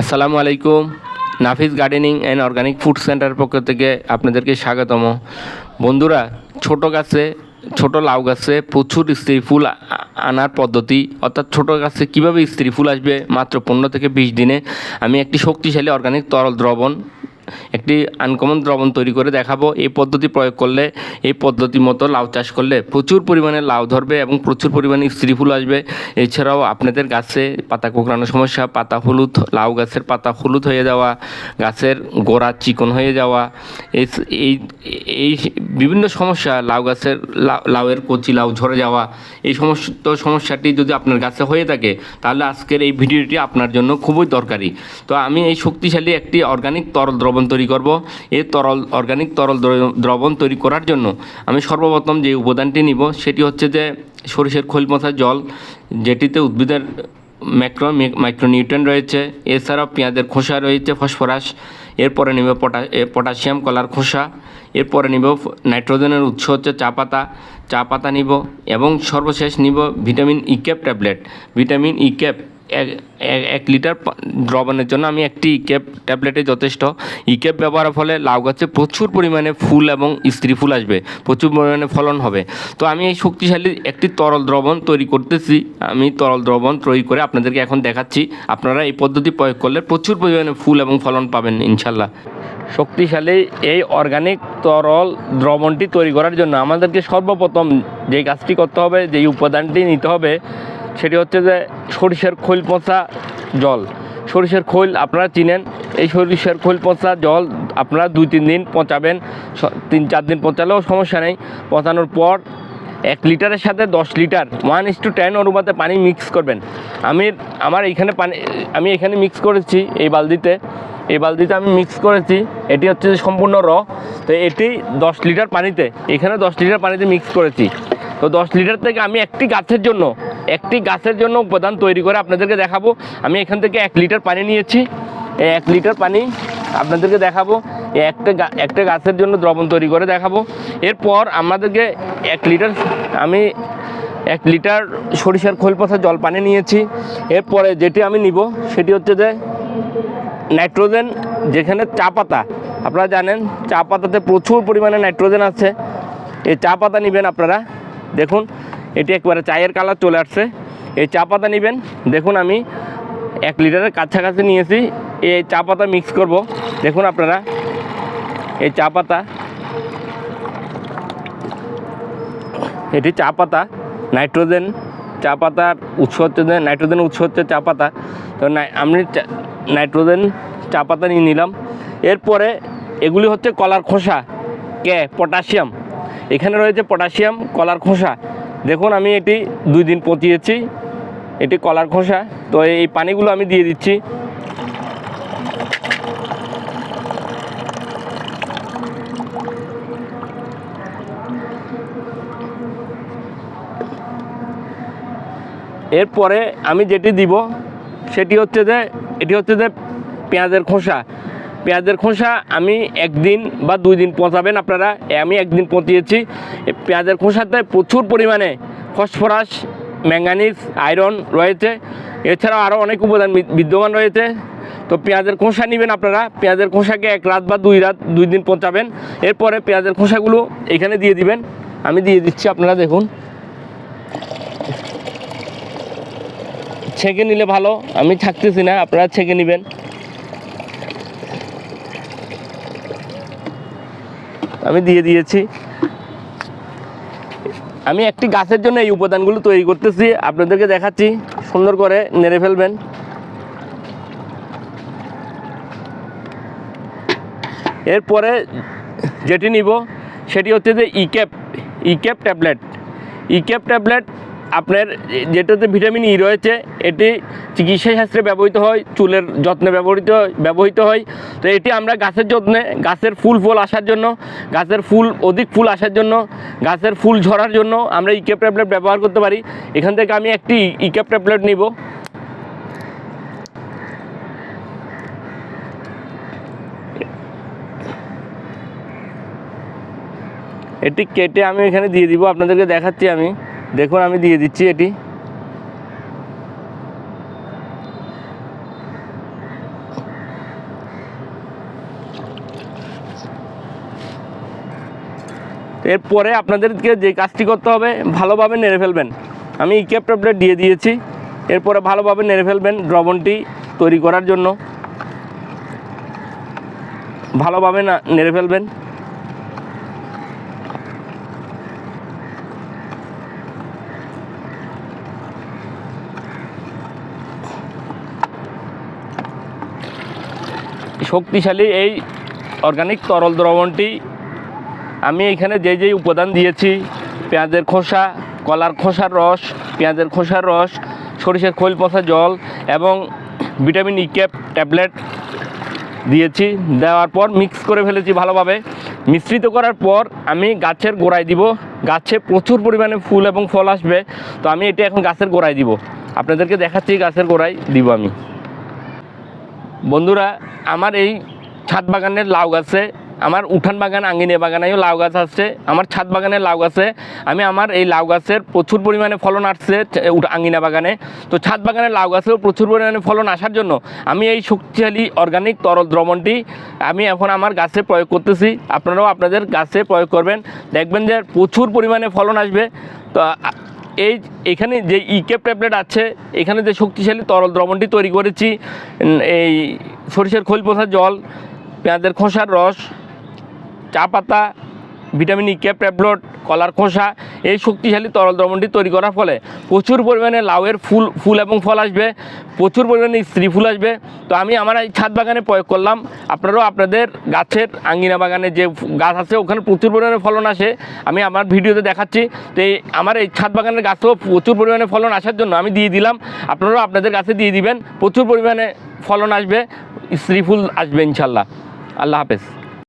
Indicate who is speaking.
Speaker 1: আসসালামু আলাইকুম। Nafis gardening and organic food centre পক্ষ থেকে আপনাদেরকে স্বাগতম। বন্ধুরা, ছোট গাছে, ছোট লাউ গাছে প্রচুর স্ত্রী ফুল আনার পদ্ধতি, অর্থাৎ ছোট গাছে কীভাবে স্ত্রী ফুল আসবে মাত্র পনেরো থেকে বিশ দিনে, আমি একটি শক্তিশালী অর্গানিক তরল দ্রবণ একটি আনকমন দ্রবণ তৈরি করে দেখাবো। এই পদ্ধতি প্রয়োগ করলে, এই পদ্ধতি মতো লাউ চাষ করলে প্রচুর পরিমাণে লাউ ধরবে এবং প্রচুর পরিমাণে স্ত্রী ফুল আসবে। এছাড়াও আপনাদের গাছে পাতা কোঁকড়ানোর সমস্যা, পাতা হলুদ, লাউ গাছের পাতা হলুদ হয়ে যাওয়া, গাছের গোড়া চিকন হয়ে যাওয়া এই এই বিভিন্ন সমস্যা, লাউ গাছের লাউয়ের কচি লাউ ঝরে যাওয়া, এই সমস্ত সমস্যাটি যদি আপনার গাছে হয়ে থাকে, তাহলে আজকের এই ভিডিওটি আপনার জন্য খুবই দরকারি। তো আমি এই শক্তিশালী একটি অর্গানিক তরল দ্রবণ তৈরি করব। এই তরল অর্গানিক তরল দ্রবণ তৈরি করার জন্য আমি সর্বপ্রথম যে উপাদানটি নিব, সেটি হচ্ছে যে সরিষার খোল মশা জল, যেটিতে উদ্ভিদের ম্যাক্রো মাইক্রোনিউট্রেন রয়েছে। এছাড়াও পেঁয়াজের খোসা রয়েছে, ফসফরাস, এরপরে নিব পটা পটাশিয়াম, কলার খোসা, এরপরে নিব নাইট্রোজেনের উৎস হচ্ছে চা পাতা। চা পাতা নিব এবং সর্বশেষ নিব vitamin E cap tablet. Vitamin E cap এক, এক- লিটার দ্রবণের জন্য আমি একটি ই ক্যাপ ট্যাবলেটে যথেষ্ট ই ক্যাপ ব্যবহারের ফলে লাউ গাছে প্রচুর পরিমাণে ফুল এবং স্ত্রী ফুল আসবে, প্রচুর পরিমাণে ফলন হবে। তো আমি এই শক্তিশালী একটি তরল দ্রবণ তৈরি করতেছি। আমি তরল দ্রবণ তৈরি করে আপনাদেরকে এখন দেখাচ্ছি। আপনারা এই পদ্ধতি প্রয়োগ করলে প্রচুর পরিমাণে ফুল এবং ফলন পাবেন, ইনশাল্লাহ। শক্তিশালী এই অর্গানিক তরল দ্রবণটি তৈরি করার জন্য আমাদেরকে সর্বপ্রথম যে কাজটি করতে হবে যেই উপাদানটি নিতে হবে সেটি হচ্ছে যে সরিষার খৈল পচা জল। সরিষার খৈল আপনারা চিনেন, এই সরিষার খৈল পচা জল আপনারা দুই তিন দিন পচাবেন তিন চার দিন পচালেও সমস্যা নেই। পচানোর পর এক লিটারের সাথে দশ litre one is two ten অনুপাতে পানি মিক্স করবেন। আমি, আমার এইখানে পানি, আমি এখানে মিক্স করেছি এই বালতিতে। এই বালতিতে আমি মিক্স করেছি, এটি হচ্ছে যে সম্পূর্ণ র। তো এটি দশ লিটার পানিতে, এখানে দশ লিটার পানিতে মিক্স করেছি। তো দশ লিটার থেকে আমি একটি গাছের জন্য একটি গাছের জন্য উপাদান তৈরি করে আপনাদেরকে দেখাবো। আমি এখান থেকে এক লিটার পানি নিয়েছি। এক লিটার পানি আপনাদেরকে দেখাবো। একটা একটা গাছের জন্য দ্রবণ তৈরি করে দেখাবো। এরপর আমাদেরকে এক লিটার, আমি এক লিটার সরিষার খোল পচা জল পানি নিয়েছি। এরপরে যেটি আমি নিব, সেটি হচ্ছে যে নাইট্রোজেন, যেখানে চা পাতা। আপনারা জানেন, চা পাতাতে প্রচুর পরিমাণে নাইট্রোজেন আছে। এই চা পাতা নেবেন আপনারা। দেখুন এটি একবারে চায়ের কালার চলে আসছে। এই চা পাতা নেবেন। দেখুন আমি এক লিটারের কাছাকাছি নিয়েছি। এই চা পাতা মিক্স করব। দেখুন আপনারা, এই চা পাতা, এটি চা পাতা, নাইট্রোজেন চা পাতার উৎস হচ্ছে যে নাইট্রোজেন উৎস হচ্ছে চা পাতা। তো আমি নাইট্রোজেন চা পাতা নিয়ে নিলাম। এরপরে এগুলি হচ্ছে কলার খোসা, কে? পটাশিয়াম। এখানে রয়েছে পটাশিয়াম, কলার খোসা। দেখুন, আমি এটি দুই দিন পচিয়েছি। এটি কলার খোসা। তো এই পানিগুলো আমি দিয়ে দিচ্ছি। এরপরে আমি যেটি দিব, সেটি হচ্ছে যে, এটি হচ্ছে যে পেঁয়াজের খোসা। পেঁয়াজের খোসা আমি একদিন বা দুই দিন পচাবেন আপনারা। আমি একদিন পচিয়েছি। পেঁয়াজের খোসাতে প্রচুর পরিমাণে ফসফরাস, ম্যাঙ্গানিজ, আয়রন রয়েছে। এছাড়াও আরও অনেক উপাদান বিদ্যমান রয়েছে। তো পেঁয়াজের খোসা নেবেন আপনারা। পেঁয়াজের খোসাকে এক রাত বা দুই রাত, দুই দিন পচাবেন। এরপরে পেঁয়াজের খোসাগুলো এখানে দিয়ে দিবেন। আমি দিয়ে দিচ্ছি আপনারা দেখুন। ছেঁকে নিলে ভালো। আমি থাকতেছি না, আপনারা ছেঁকে নেবেন। আমি দিয়ে দিয়েছি। আমি একটি গাছের জন্য এই উপাদানগুলো তৈরি করতেছি। আপনাদেরকে দেখাচ্ছি, সুন্দর করে নেড়ে ফেলবেন। এরপরে যেটি নিব, সেটি হচ্ছে যে E-Cap E-Cap tablet E-Cap tablet আপনার যেটাতে ভিটামিন ই রয়েছে, এটি চিকিৎসা শাস্ত্রে ব্যবহৃত হয়, চুলের যত্নে ব্যবহৃত ব্যবহৃত হয়। তো এটি আমরা গাছের যত্নে, গাছের ফুল ফল আসার জন্য, গাছের ফুল অধিক ফুল আসার জন্য, গাছের ফুল ঝরার জন্য আমরা ইক্যাপ ট্যাবলেট ব্যবহার করতে পারি। এখান থেকে আমি একটি ইক্যাপ ট্যাবলেট নিব। এটি কেটে আমি এখানে দিয়ে দিব, আপনাদেরকে দেখাচ্ছি আমি। দেখুন, আমি দিয়ে দিচ্ছি এটি। এরপরে আপনাদেরকে যে কাজটি করতে হবে, ভালোভাবে নেড়ে ফেলবেন। আমি ইকেপ টপটা দিয়ে দিয়েছি। এরপরে ভালোভাবে নেড়ে ফেলবেন দ্রবণটি তৈরি করার জন্য। ভালোভাবে না, নেড়ে ফেলবেন। শক্তিশালী এই অর্গানিক তরল দ্রবণটি আমি এখানে যে যে উপাদান দিয়েছি, পেঁয়াজের খোসা, কলার খোসার রস, পেঁয়াজের খোসার রস, সরিষার খৈল পচা জল এবং ভিটামিন ই ক্যাপ ট্যাবলেট দিয়েছি। দেওয়ার পর মিক্স করে ফেলেছি ভালোভাবে। মিশ্রিত করার পর আমি গাছের গোড়ায় দিব। গাছে প্রচুর পরিমাণে ফুল এবং ফল আসবে। তো আমি এটা এখন গাছের গোড়ায় দিব। আপনাদেরকে দেখাচ্ছি গাছের গোড়ায় দিব আমি। বন্ধুরা, আমার এই ছাদ বাগানের লাউ গাছে, আমার উঠান বাগান আঙ্গিনে বাগানেও লাউ গাছ আসছে আমার ছাদ বাগানের লাউ গাছে, আমি আমার এই লাউ গাছের প্রচুর পরিমাণে ফলন আসছে আঙ্গিনা বাগানে। তো ছাদ বাগানের লাউ গাছেও প্রচুর পরিমাণে ফলন আসার জন্য আমি এই শক্তিশালী অর্গানিক তরল দ্রবণটি আমি এখন আমার গাছে প্রয়োগ করতেছি। আপনারাও আপনাদের গাছে প্রয়োগ করবেন। দেখবেন যে প্রচুর পরিমাণে ফলন আসবে। তো এই এখানে যে ইকেপ ট্যাবলেট আছে, এখানে যে শক্তিশালী তরল দ্রবণটি তৈরি করেছি এই সরিষার খোল পোষা জল, পেঁয়াজের খোসার রস, চা পাতা ভিটামিন ই ক্যাপ ট্যাবলেট কলার খোসা, এই শক্তিশালী তরল দ্রবণটি তৈরি করার ফলে প্রচুর পরিমাণে লাউয়ের ফুল ফুল এবং ফল আসবে, প্রচুর পরিমাণে স্ত্রী ফুল আসবে। তো আমি আমার এই ছাদ বাগানে প্রয়োগ করলাম। আপনারাও আপনাদের গাছের আঙ্গিনা বাগানে যে গাছ আছে, ওখানে প্রচুর পরিমাণে ফলন আসে। আমি আমার ভিডিওতে দেখাচ্ছি। তো এই আমার এই ছাদ বাগানের গাছেও প্রচুর পরিমাণে ফলন আসার জন্য আমি দিয়ে দিলাম। আপনারাও আপনাদের গাছে দিয়ে দিবেন। প্রচুর পরিমাণে ফলন আসবে, স্ত্রী ফুল আসবে ইনশাল্লাহ। আল্লাহ হাফেজ।